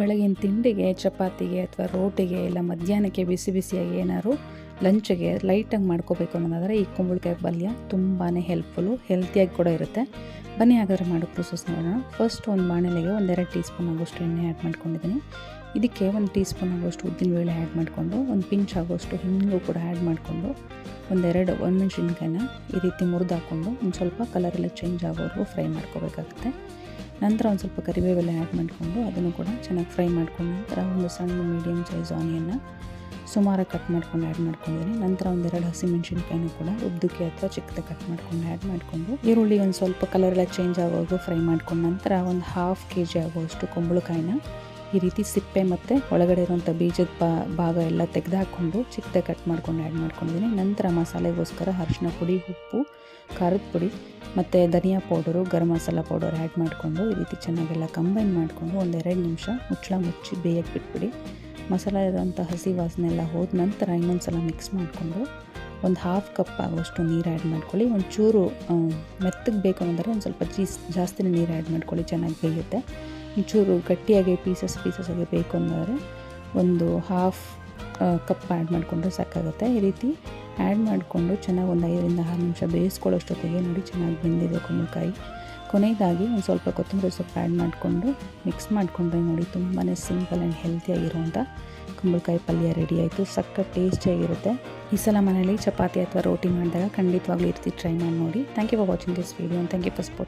ಬೆಳಗಿನ ತಿಂಡಿಗೆ, ಚಪಾತಿಗೆ ಅಥವಾ ರೋಟಿಗೆ ಇಲ್ಲ ಮಧ್ಯಾಹ್ನಕ್ಕೆ ಬಿಸಿ ಬಿಸಿಯಾಗಿ ಏನಾದ್ರು ಲಂಚ್ಗೆ ಲೈಟಾಗಿ ಮಾಡ್ಕೋಬೇಕು ಅನ್ನೋದಾದರೆ ಈ ಕುಂಬಳಕಾಯಿ ಪಲ್ಯ ತುಂಬಾ ಹೆಲ್ಪ್ಫುಲ್ಲು ಹೆಲ್ತಿಯಾಗಿ ಕೂಡ ಇರುತ್ತೆ. ಬನ್ನಿ ಹಾಗಾದ್ರೆ ಮಾಡೋ ಪ್ರೊಸೆಸ್ ನೋಡೋಣ. ಫಸ್ಟ್ ಒಂದು ಬಾಣಲೆಗೆ ಒಂದೆರಡು ಟೀ ಸ್ಪೂನ್ ಆಗೋಷ್ಟು ಎಣ್ಣೆ ಆ್ಯಡ್ ಮಾಡ್ಕೊಂಡಿದ್ದೀನಿ. ಇದಕ್ಕೆ ಒಂದು ಟೀ ಸ್ಪೂನ್ ಆಗೋಷ್ಟು ಉದ್ದಿನಬೇಳೆ ಆ್ಯಡ್ ಮಾಡಿಕೊಂಡು, ಒಂದು ಪಿಂಚ್ ಆಗೋಷ್ಟು ಹಿಂಗು ಕೂಡ ಆ್ಯಡ್ ಮಾಡಿಕೊಂಡು, ಒಂದೆರಡು ಒಣಮೆಣ್ಸಿನ್ಕಾಯಿನ ಈ ರೀತಿ ಮುರಿದು ಹಾಕ್ಕೊಂಡು ಒಂದು ಸ್ವಲ್ಪ ಕಲರೆಲ್ಲ ಚೇಂಜ್ ಆಗೋವರೆಗೂ ಫ್ರೈ ಮಾಡ್ಕೋಬೇಕಾಗುತ್ತೆ. ನಂತರ ಒಂದು ಸ್ವಲ್ಪ ಕರಿಬೇವೆಲ್ಲ ಆ್ಯಡ್ ಮಾಡಿಕೊಂಡು ಅದನ್ನು ಕೂಡ ಚೆನ್ನಾಗಿ ಫ್ರೈ ಮಾಡಿಕೊಂಡು ನಂತರ ಒಂದು ಸಣ್ಣ ಮೀಡಿಯಮ್ ಸೈಜ್ ಆನಿಯನ್ನ ಸುಮಾರಾಗಿ ಕಟ್ ಮಾಡ್ಕೊಂಡು ಆ್ಯಡ್ ಮಾಡ್ಕೊಂಡಿದ್ದೀನಿ. ನಂತರ ಒಂದೆರಡು ಹಸಿಮೆಣ್ಸಿನ್ಕಾಯಿನೂ ಕೂಡ ಉದ್ದಕ್ಕೆ ಅಥವಾ ಚಿಕ್ಕದಾಗಿ ಕಟ್ ಮಾಡ್ಕೊಂಡು ಆ್ಯಡ್ ಮಾಡಿಕೊಂಡು ಈರುಳ್ಳಿ ಒಂದು ಸ್ವಲ್ಪ ಕಲರ್ ಎಲ್ಲ ಚೇಂಜ್ ಆಗೋವರೆಗೂ ಫ್ರೈ ಮಾಡಿಕೊಂಡು ನಂತರ ಒಂದು ಹಾಫ್ ಕೆ ಜಿ ಆಗುವಷ್ಟು ಕುಂಬಳಕಾಯಿನ ಈ ರೀತಿ ಸಿಪ್ಪೆ ಮತ್ತು ಒಳಗಡೆ ಇರುವಂಥ ಬೀಜದ ಭಾಗ ಎಲ್ಲ ತೆಗೆದುಹಾಕ್ಕೊಂಡು ಚಿಕ್ಕದೆ ಕಟ್ ಮಾಡ್ಕೊಂಡು ಆ್ಯಡ್ ಮಾಡ್ಕೊಂಡಿದ್ದೀನಿ. ನಂತರ ಮಸಾಲೆಗೋಸ್ಕರ ಅರಿಶಿನ ಪುಡಿ, ಉಪ್ಪು, ಖಾರದ ಪುಡಿ ಮತ್ತು ಧನಿಯಾ powder, garam masala powder add ಮಾಡಿಕೊಂಡು ಈ ರೀತಿ ಚೆನ್ನಾಗೆಲ್ಲ ಕಂಬೈನ್ ಮಾಡಿಕೊಂಡು ಒಂದೆರಡು ನಿಮಿಷ ಮುಚ್ಚಳ ಮುಚ್ಚಿ ಬೇಯಕ್ಕೆ ಬಿಟ್ಬಿಡಿ. ಮಸಾಲೆ ಇರೋಂಥ ಹಸಿ ವಾಸನೆ ಎಲ್ಲ ಹೋದ ನಂತರ ಇನ್ನೊಂದು ಸಲ ಮಿಕ್ಸ್ ಮಾಡಿಕೊಂಡು ಒಂದು ಹಾಫ್ ಕಪ್ ಆಗುವಷ್ಟು ನೀರು ಆ್ಯಡ್ ಮಾಡ್ಕೊಳ್ಳಿ. ಒಂಚೂರು ಮೆತ್ತಗೆ ಬೇಕು ಅಂದರೆ ಒಂದು ಸ್ವಲ್ಪ ಜೀಸ್, ಜಾಸ್ತಿನೇ ನೀರು ಆ್ಯಡ್ ಮಾಡ್ಕೊಳ್ಳಿ. ಚೆನ್ನಾಗಿ ಬೇಯುತ್ತೆ. ಒಂಚೂರು ಗಟ್ಟಿಯಾಗಿ ಪೀಸಸ್ ಪೀಸಸ್ ಆಗಿ ಬೇಕು ಅಂದರೆ ಒಂದು ಹಾಫ್ ಕಪ್ ಆ್ಯಡ್ ಮಾಡಿಕೊಂಡ್ರೆ ಸಾಕಾಗುತ್ತೆ. ಈ ರೀತಿ ಆ್ಯಡ್ ಮಾಡಿಕೊಂಡು ಚೆನ್ನಾಗಿ ಒಂದು ಐದರಿಂದ ಆರು ನಿಮಿಷ ಬೇಯಿಸ್ಕೊಳ್ಳೋಷ್ಟೊತ್ತಿಗೆ ನೋಡಿ ಚೆನ್ನಾಗಿ ಬೆಂದಿದೆ ಕುಂಬಳಕಾಯಿ. ಕೊನೆಯದಾಗಿ ಒಂದು ಸ್ವಲ್ಪ ಕೊತ್ತಂಬರಿ ಸೊಪ್ಪು ಆ್ಯಡ್ ಮಾಡಿಕೊಂಡು ಮಿಕ್ಸ್ ಮಾಡಿಕೊಂಡ್ರೆ ನೋಡಿ ತುಂಬಾ ಸಿಂಪಲ್ ಆ್ಯಂಡ್ ಹೆಲ್ತಿಯಾಗಿರುವಂಥ ಕುಂಬಳಕಾಯಿ ಪಲ್ಯ ರೆಡಿ ಆಯಿತು. ಸಕ್ಕ ಟೇಸ್ಟಿಯಾಗಿರುತ್ತೆ ಈ ಸಲ ಮನೇಲಿ ಚಪಾತಿ ಅಥವಾ ರೋಟಿ ಮಾಡಿದಾಗ ಖಂಡಿತವಾಗ್ಲೂ ಇರ್ತೀವಿ ಟ್ರೈ ಮಾಡಿ. ನೋಡಿ thank you for watching this video thank you for support